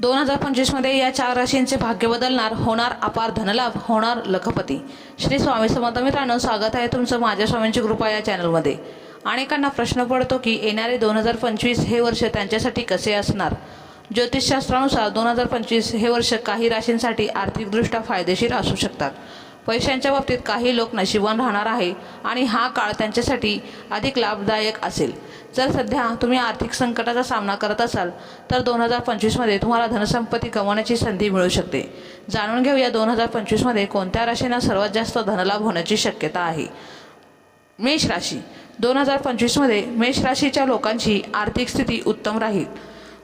दोन हजार पंचवीसमध्ये या चार राशींचे भाग्य बदलणार होणार अपार धनलाभ होणार लखपती. श्री स्वामी समर्थ मित्रांनो स्वागत आहे तुमचं माझ्या स्वामींची कृपा या चॅनलमध्ये. अनेकांना प्रश्न पडतो की येणारे दोन हजार पंचवीस हे वर्ष त्यांच्यासाठी कसे असणार? ज्योतिषशास्त्रानुसार दोन हजार पंचवीस हे वर्ष काही राशींसाठी आर्थिकदृष्ट्या फायदेशीर असू शकतात. पैशांच्या बाबतीत काही लोक नशिबवान राहणार आहे आणि हा काळ त्यांच्यासाठी अधिक लाभदायक असेल. जर सध्या तुम्ही आर्थिक संकटाचा सामना करत असाल तर दोन हजार पंचवीसमध्ये तुम्हाला धनसंपत्ती कमवण्याची संधी मिळू शकते. जाणून घेऊया दोन हजार पंचवीसमध्ये कोणत्या राशींना सर्वात जास्त धनलाभ होण्याची शक्यता आहे. मेष राशी. दोन हजार पंचवीसमध्ये मेष राशीच्या लोकांची आर्थिक स्थिती उत्तम राहील.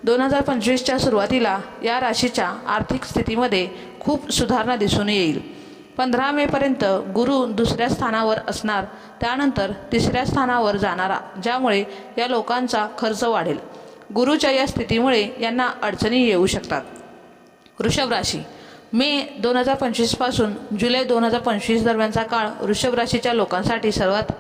दोन हजार पंचवीसच्या सुरुवातीला या राशीच्या आर्थिक स्थितीमध्ये खूप सुधारणा दिसून येईल. पंधरा मेपर्यंत गुरु दुसऱ्या स्थानावर असणार त्यानंतर तिसऱ्या स्थानावर जाणारा ज्यामुळे या लोकांचा खर्च वाढेल. गुरुच्या या स्थितीमुळे यांना अडचणी येऊ शकतात. वृषभ राशी. मे दोन हजार पंचवीसपासून जुलै दोन हजार पंचवीस दरम्यानचा काळ वृषभ राशीच्या लोकांसाठी सर्वात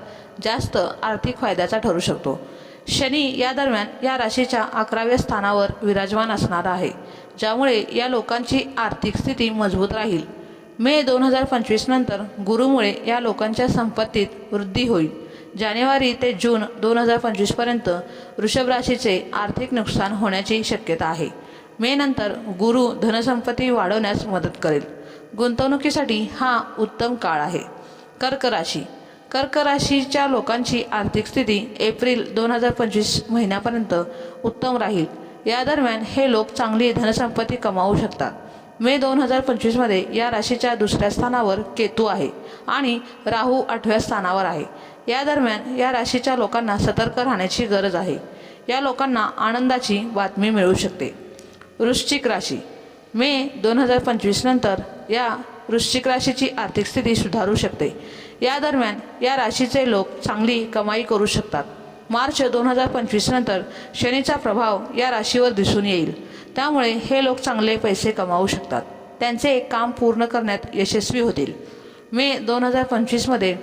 जास्त आर्थिक फायद्याचा ठरू शकतो. शनी या दरम्यान या राशीच्या अकराव्या स्थानावर विराजमान असणार आहे ज्यामुळे या लोकांची आर्थिक स्थिती मजबूत राहील. मे दोन हजार पंचवीस नंतर गुरुमुळे या लोकांच्या संपत्तीत वृद्धी होईल. जानेवारी ते जून दोन हजार पंचवीसपर्यंत वृषभ राशीचे आर्थिक नुकसान होण्याची शक्यता आहे. मे नंतर गुरु धनसंपत्ती वाढवण्यास मदत करेल. गुंतवणुकीसाठी हा उत्तम काळ आहे. कर्क राशी. कर्क राशीच्या लोकांची आर्थिक स्थिती एप्रिल दोन हजार पंचवीस महिन्यापर्यंत उत्तम राहील. या दरम्यान हे लोक चांगली धनसंपत्ती कमावू शकतात. मे दोन हजार पंचवीसमध्ये या राशीच्या दुसऱ्या स्थानावर केतू आहे आणि राहू आठव्या स्थानावर आहे. या दरम्यान या राशीच्या लोकांना सतर्क राहण्याची गरज आहे. या लोकांना आनंदाची बातमी मिळू शकते. वृश्चिक राशी. मे दोन हजार पंचवीस नंतर या वृश्चिक राशीची आर्थिक स्थिती सुधारू शकते. या दरम्यान या राशीचे लोक चांगली कमाई करू शकतात. मार्च दोन हजार पंचवीस नंतर शनीचा प्रभाव या राशीवर दिसून येईल. त्यामुळे हे लोक चांगले पैसे कमावू शकतात. त्यांचे काम पूर्ण करण्यात यशस्वी होतील. मे दोन हजार पंचवीसमध्ये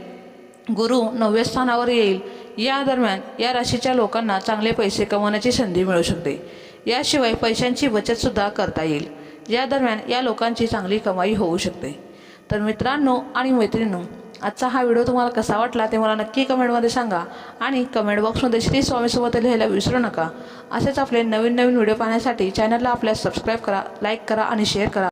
गुरु नवव्या स्थानावर येईल. या दरम्यान या राशीच्या लोकांना चांगले पैसे कमवण्याची संधी मिळू शकते. याशिवाय पैशांची बचतसुद्धा करता येईल. या दरम्यान या लोकांची चांगली कमाई होऊ शकते. तर मित्रांनो आणि मैत्रिणींनो आजचा हा व्हिडिओ तुम्हाला कसा वाटला ते मला नक्की कमेंटमध्ये सांगा. आणि कमेंट बॉक्समध्ये श्री स्वामीसोबत लिहायला विसरू नका. असेच आपले नवीन नवीन व्हिडिओ पाहण्यासाठी चॅनलला आपल्या सबस्क्राईब करा लाईक करा आणि शेअर करा.